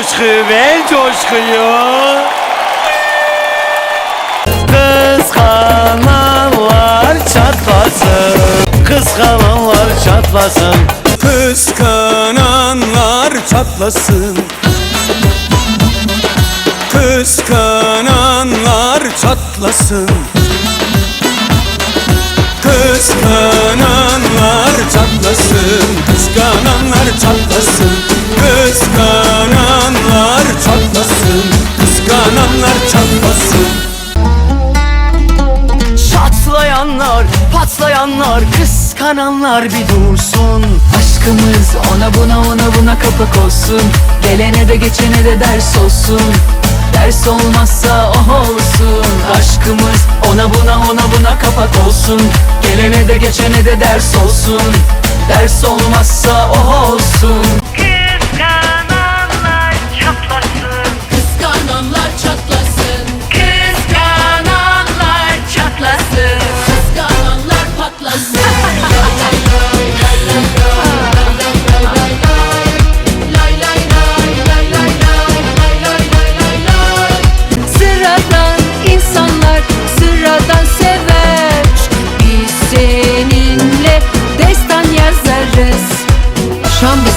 Ver coşkuyu, ver coşkuyu. Kıskananlar çatlasın. Kıskananlar çatlasın. Kıskananlar çatlasın Kıskananlar çatlasın Kıskananlar çatlasın Kıskananlar çatlasın çatlasın. Çatlayanlar, patlayanlar, kıskananlar bir dursun. Aşkımız ona buna ona buna kapak olsun. Gelene de geçene de ders olsun. Ders olmazsa oh olsun. Aşkımız ona buna ona buna kapak olsun. Gelene de geçene de ders olsun. Ders olmazsa oh olsun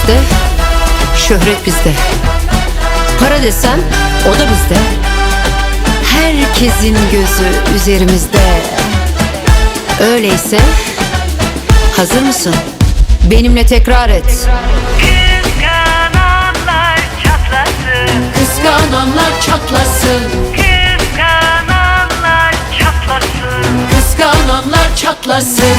bizde, şöhret bizde. Para desen o da bizde. Herkesin gözü üzerimizde. Öyleyse hazır mısın? Benimle tekrar et. Kıskananlar çatlasın. Kıskananlar çatlasın. Kıskananlar çatlasın. Kıskananlar çatlasın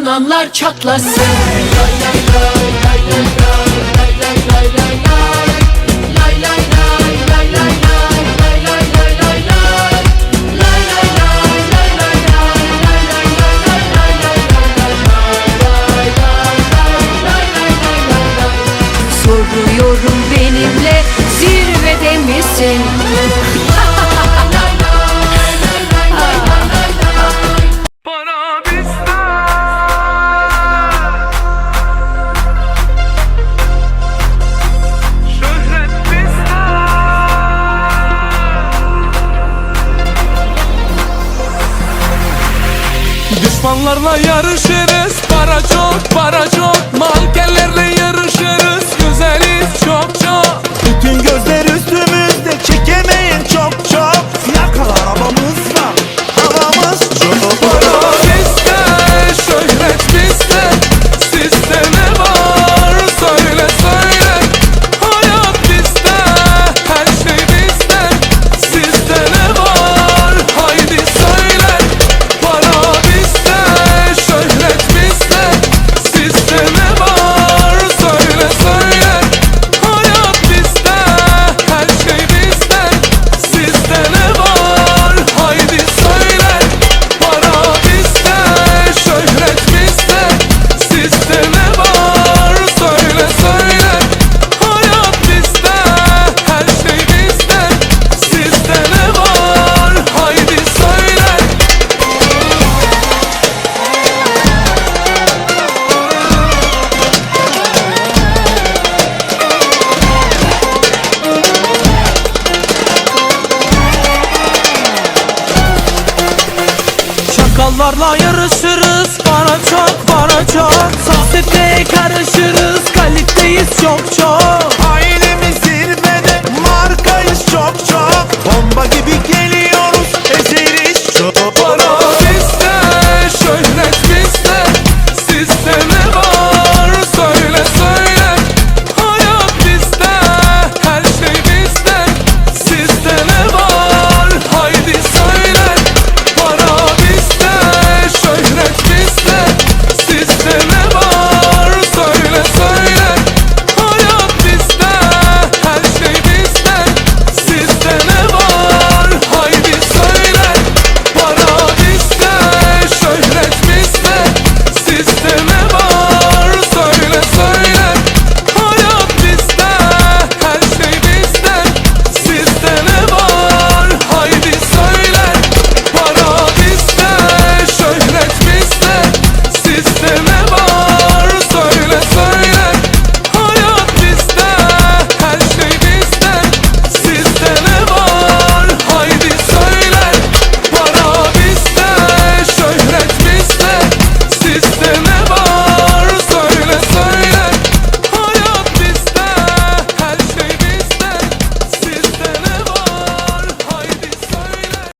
Kıskananlar çatlasın lay lay lay lay lay lay lay lay lay. Lay Düşmanlarla yarışırız. Para çok para çok. Mankenlerle yarışırız. Güzeliz çok çok Yollarla yarışır